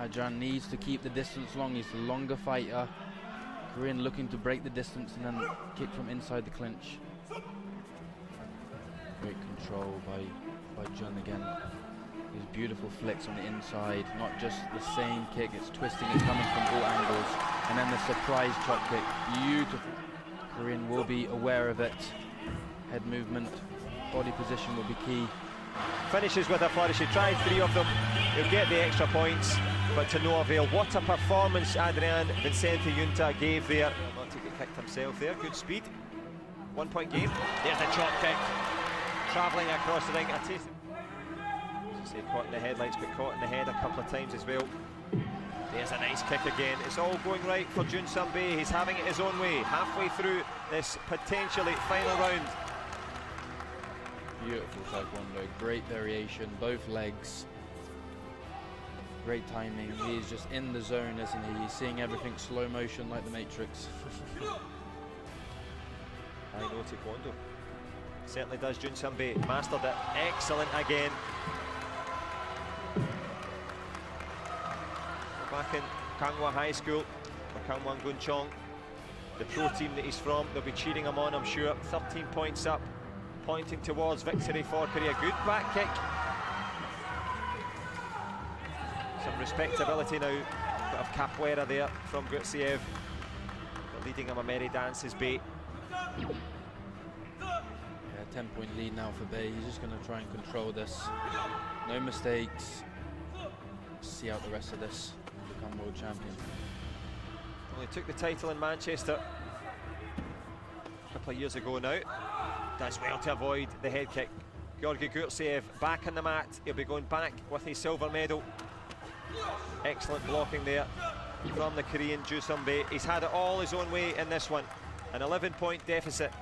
Hajan needs to keep the distance long. He's the longer fighter. Korean looking to break the distance and then kick from inside the clinch. Great control by by Jun again. His beautiful flicks on the inside, not just the same kick, it's twisting, it's coming from all angles. And then the surprise chop kick, beautiful. Korean will be aware of it. Head movement, body position will be key. Finishes with a flourish. He tried three of them. He'll get the extra points, but to no avail. What a performance Adrian Vincente Junta gave there. Not to get kicked himself there. Good speed. One point game. There's a chop kick. Travelling across the ring. I taste As I say, caught in the headlights, but caught in the head a couple of times as well. There's a nice kick again. It's all going right for Jun Sumbe. He's having it his own way. Halfway through this potentially final round. Beautiful taekwondo, great variation, both legs. Great timing. He's just in the zone, isn't he? He's seeing everything slow motion like the Matrix. I know Taekwondo. Certainly does Jun Sambe. Mastered it. Excellent again. Back in Kangwa High School, or Kangwon Gunchong, the pro team that he's from, they'll be cheering him on, I'm sure. 13 points up, pointing towards victory for Korea. Good back kick. Some respectability now. Bit of capoeira there from Gutsiev. Leading him a merry dance is bait. Yeah, 10 point lead now for Bay. He's just going to try and control this. No mistakes. See out the rest of this. Become world champion. Well, he took the title in Manchester a couple of years ago now. Does well to avoid the head kick. Georgi Gurtsev back on the mat. He'll be going back with his silver medal. Excellent blocking there from the Korean Ju Sung-bae. He's had it all his own way in this one. An 11 point deficit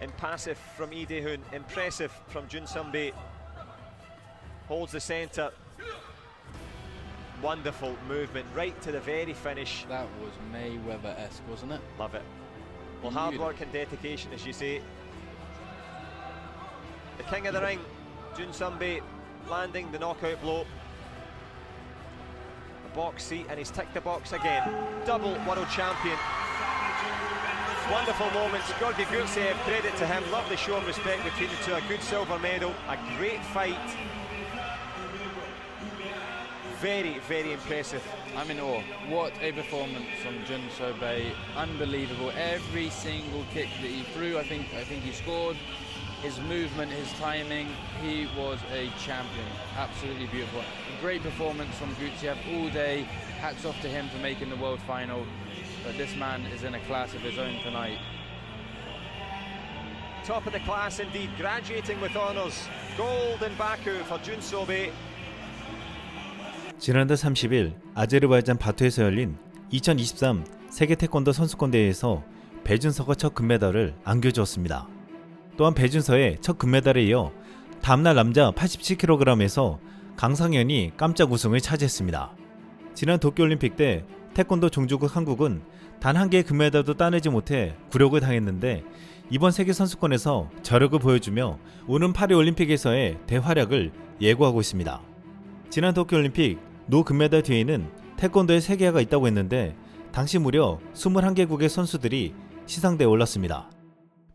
Impassive from Lee Dae-hoon. Impressive from Jun Sung-bae. Holds the centre. Wonderful movement right to the very finish. That was Mayweather-esque, wasn't it? Love it. Well, hard work and dedication, as you say. The king of the ring, Jun Sung-bae, landing the knockout blow. Box seat, and he's ticked the box again. Double world champion. Wonderful moments. Georgi Gurtsev, credit to him. Lovely show of respect between the two. A good silver medal. A great fight. Very, very impressive. I'm in awe. What a performance from Jun Sobei. Unbelievable. Every single kick that he threw, I think I think he scored. His movement, his timing, he was a champion. Absolutely beautiful. Great performance from Gutiev all day. Hats off to him for making the world final. But this man is in a class of his own tonight. Top of the class indeed, graduating with honours. Gold in Baku for Jun Sobe. 지난달 30일 아제르바이잔 바투에서 열린 2023 세계 태권도 선수권 대회에서 배준서가 첫 금메달을 안겨주었습니다. 또한 배준서의 첫 금메달에 이어 다음날 남자 87kg에서 강상현이 깜짝 우승을 차지했습니다. 지난 도쿄올림픽 때 태권도 종주국 한국은 단 한 개의 금메달도 따내지 못해 굴욕을 당했는데 이번 세계 선수권에서 저력을 보여주며 오는 파리올림픽에서의 대활약을 예고하고 있습니다. 지난 도쿄올림픽 노 금메달 뒤에는 태권도의 세계화가 있다고 했는데 당시 무려 21개국의 선수들이 시상대에 올랐습니다.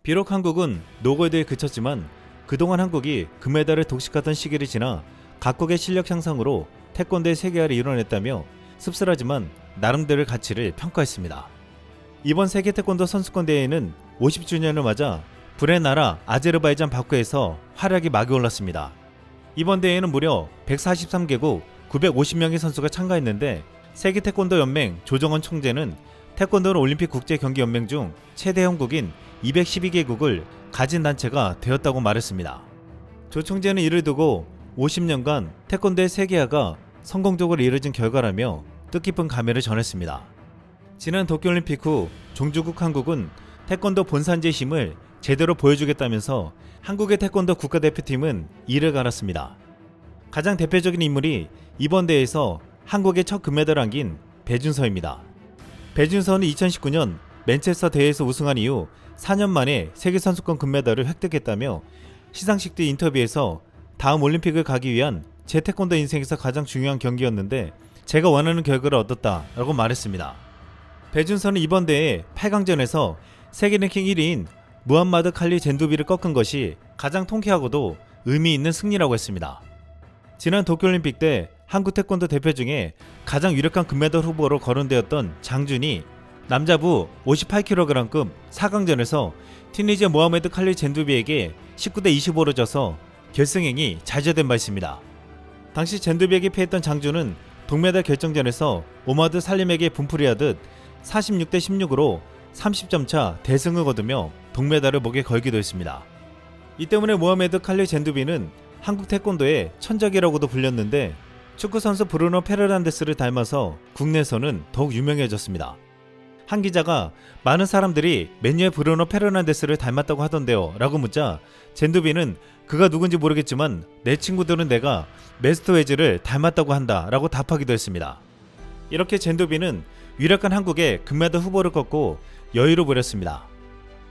비록 한국은 노골드에 그쳤지만 그동안 한국이 금메달을 독식하던 시기를 지나 각국의 실력 향상으로 태권도의 세계화를 이뤄냈다며 씁쓸하지만 나름대로의 가치를 평가했습니다. 이번 세계 태권도 선수권 대회는 50주년을 맞아 불의 나라 아제르바이잔 바쿠에서 활약이 막이 올랐습니다. 이번 대회에는 무려 143개국 950명의 선수가 참가했는데 세계 태권도 연맹 조정원 총재는 태권도 올림픽 국제 경기 연맹 중 최대 형국인 212개국을 가진 단체가 되었다고 말했습니다. 조 총재는 이를 두고 50년간 태권도의 세계화가 성공적으로 이뤄진 결과라며 뜻깊은 감회를 전했습니다. 지난 도쿄올림픽 후 종주국 한국은 태권도 본산지의 힘을 제대로 보여주겠다면서 한국의 태권도 국가대표팀은 이를 갈았습니다. 가장 대표적인 인물이 이번 대회에서 한국의 첫 금메달을 안긴 배준서입니다. 배준서는 2019년 맨체스터 대회에서 우승한 이후 4년 만에 세계선수권 금메달을 획득했다며 시상식 뒤 인터뷰에서 다음 올림픽을 가기 위한 제 태권도 인생에서 가장 중요한 경기였는데 제가 원하는 결과를 얻었다 라고 말했습니다. 배준서는 이번 대회 8강전에서 세계 랭킹 1위인 무함마드 칼리 젠두비를 꺾은 것이 가장 통쾌하고도 의미 있는 승리라고 했습니다. 지난 도쿄올림픽 때 한국 태권도 대표 중에 가장 유력한 금메달 후보로 거론되었던 장준이 남자부 58kg급 4강전에서 티니지 모하메드 칼리 젠두비에게 19대 25로 져서 결승행이 자제된 바 있습니다. 당시 젠두비에게 패했던 장준은 동메달 결정전에서 오마드 살림에게 분풀이하듯 46대 16으로 30점 차 대승을 거두며 동메달을 목에 걸기도 했습니다. 이 때문에 모하메드 칼리 젠두비는 한국 태권도의 천적이라고도 불렸는데 축구 선수 브루노 페르난데스를 닮아서 국내에서는 더욱 유명해졌습니다. 한 기자가 많은 사람들이 맨유의 브루노 페르난데스를 닮았다고 하던데요 라고 묻자 젠두비는 그가 누군지 모르겠지만 내 친구들은 내가 메스터 웨즈를 닮았다고 한다 라고 답하기도 했습니다. 이렇게 젠두비는 유력한 한국의 금메달 후보를 꺾고 여유를 부렸습니다.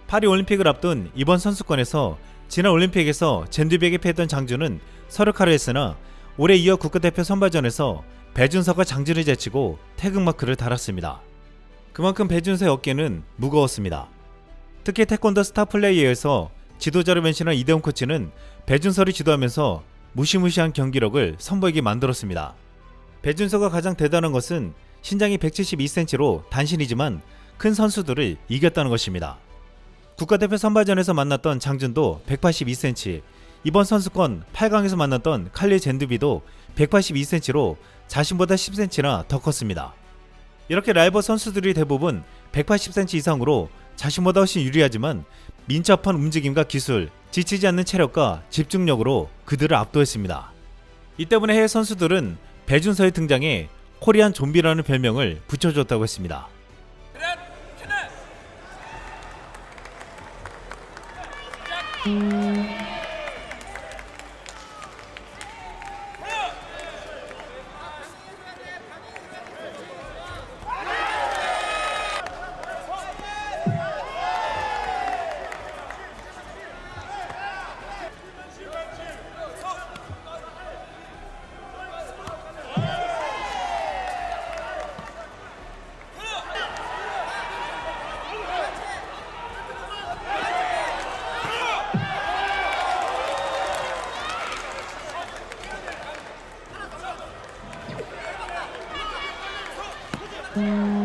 파리 올림픽을 앞둔 이번 선수권에서 지난 올림픽에서 젠두비에게 패했던 장준은 서력하려 했으나 올해 이어 국가대표 선발전에서 배준서가 장준을 제치고 태극마크를 달았습니다. 그만큼 배준서의 어깨는 무거웠습니다. 특히 태권도 스타 플레이어에서 지도자로 변신한 이대훈 코치는 배준서를 지도하면서 무시무시한 경기력을 선보이게 만들었습니다. 배준서가 가장 대단한 것은 신장이 172cm로 단신이지만 큰 선수들을 이겼다는 것입니다. 국가대표 선발전에서 만났던 장준도 182cm, 이번 선수권 8강에서 만났던 칼리 젠드비도 182cm로 자신보다 10cm나 더 컸습니다. 이렇게 라이벌 선수들이 대부분 180cm 이상으로 자신보다 훨씬 유리하지만 민첩한 움직임과 기술, 지치지 않는 체력과 집중력으로 그들을 압도했습니다. 이 때문에 해외 선수들은 배준서의 등장에 코리안 좀비라는 별명을 붙여줬다고 했습니다. 嗯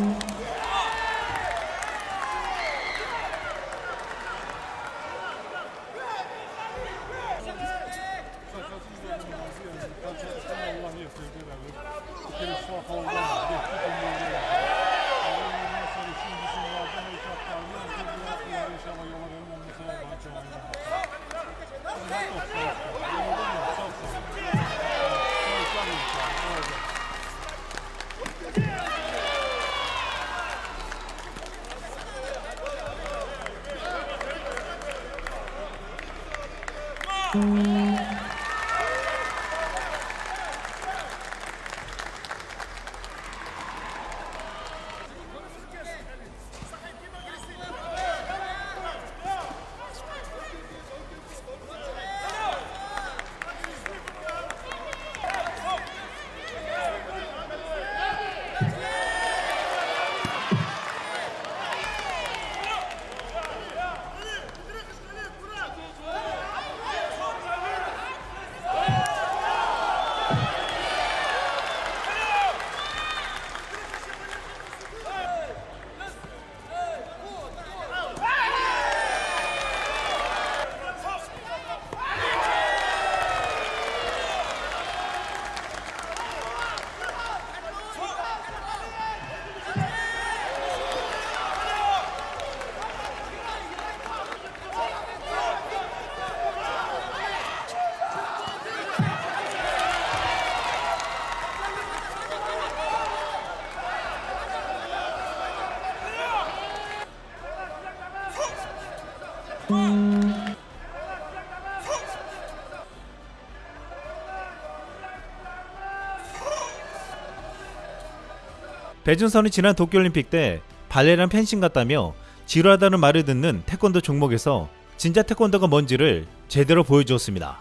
배준선이 지난 도쿄올림픽 때 발레랑 펜싱 같다며 지루하다는 말을 듣는 태권도 종목에서 진짜 태권도가 뭔지를 제대로 보여주었습니다.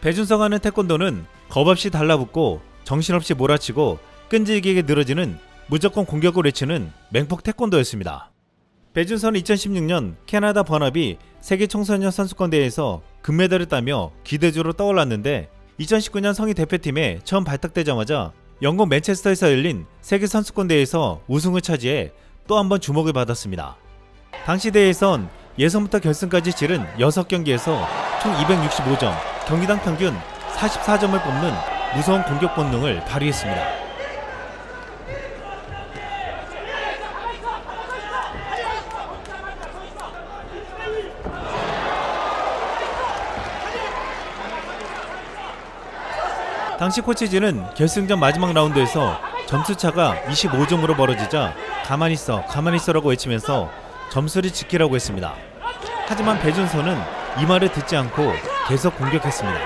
배준성 하는 태권도는 겁 없이 달라붙고 정신없이 몰아치고 끈질기게 늘어지는 무조건 공격을 외치는 맹폭 태권도였습니다. 배준선은 2016년 캐나다 번합이 세계 청소년 선수권 대회에서 금메달을 따며 기대주로 떠올랐는데 2019년 성인 대표팀에 처음 발탁되자마자 영국 맨체스터에서 열린 세계 선수권 대회에서 우승을 차지해 또 한 번 주목을 받았습니다. 당시 대회에선 예선부터 결승까지 치른 6경기에서 총 265점, 경기당 평균 44점을 뽑는 무서운 공격 본능을 발휘했습니다. 당시 코치진은 결승전 마지막 라운드에서 점수차가 25점으로 벌어지자 가만히 있어 가만히 있어라고 외치면서 점수를 지키라고 했습니다. 하지만 배준서는 이 말을 듣지 않고 계속 공격했습니다.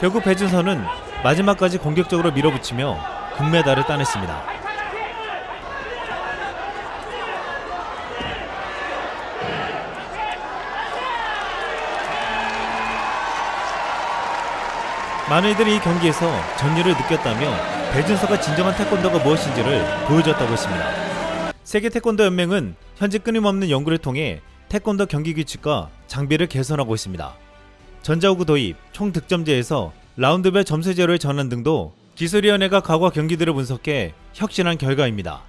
결국 배준서는 마지막까지 공격적으로 밀어붙이며 금메달을 따냈습니다. 많은 이들이 이 경기에서 전율을 느꼈다며 배준서가 진정한 태권도가 무엇인지를 보여줬다고 했습니다. 세계 태권도 연맹은 현재 끊임없는 연구를 통해 태권도 경기 규칙과 장비를 개선하고 있습니다. 전자호구 도입, 총 득점제에서 라운드별 점수제로의 전환 등도 기술위원회가 과거 경기들을 분석해 혁신한 결과입니다.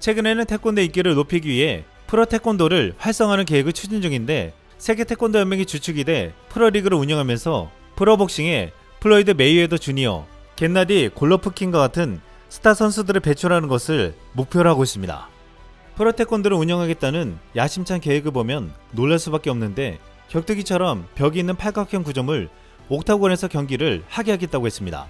최근에는 태권도 인기를 높이기 위해 프로 태권도를 활성화하는 계획을 추진 중인데 세계 태권도 연맹이 주축이 돼 프로리그를 운영하면서 프로복싱에 플로이드 메이웨더 주니어, 겟나디 골로프킨과 같은 스타 선수들을 배출하는 것을 목표로 하고 있습니다. 프로 태권도를 운영하겠다는 야심찬 계획을 보면 놀랄 수밖에 없는데 격투기처럼 벽이 있는 팔각형 구점을 옥타곤에서 경기를 하게 하겠다고 했습니다.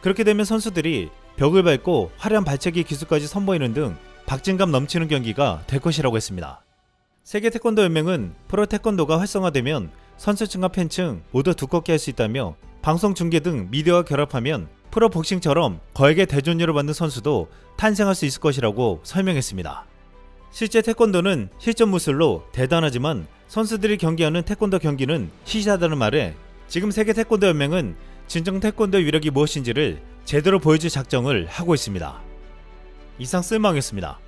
그렇게 되면 선수들이 벽을 밟고 화려한 발차기 기술까지 선보이는 등 박진감 넘치는 경기가 될 것이라고 했습니다. 세계 태권도 연맹은 프로 태권도가 활성화되면 선수층과 팬층 모두 두껍게 할 수 있다며 방송 중계 등 미디어와 결합하면 프로 복싱처럼 거액의 대존료를 받는 선수도 탄생할 수 있을 것이라고 설명했습니다. 실제 태권도는 실전 무술로 대단하지만 선수들이 경기하는 태권도 경기는 시시하다는 말에 지금 세계 태권도 연맹은 진정 태권도 위력이 무엇인지를 제대로 보여줄 작정을 하고 있습니다. 이상 쓸망이었습니다.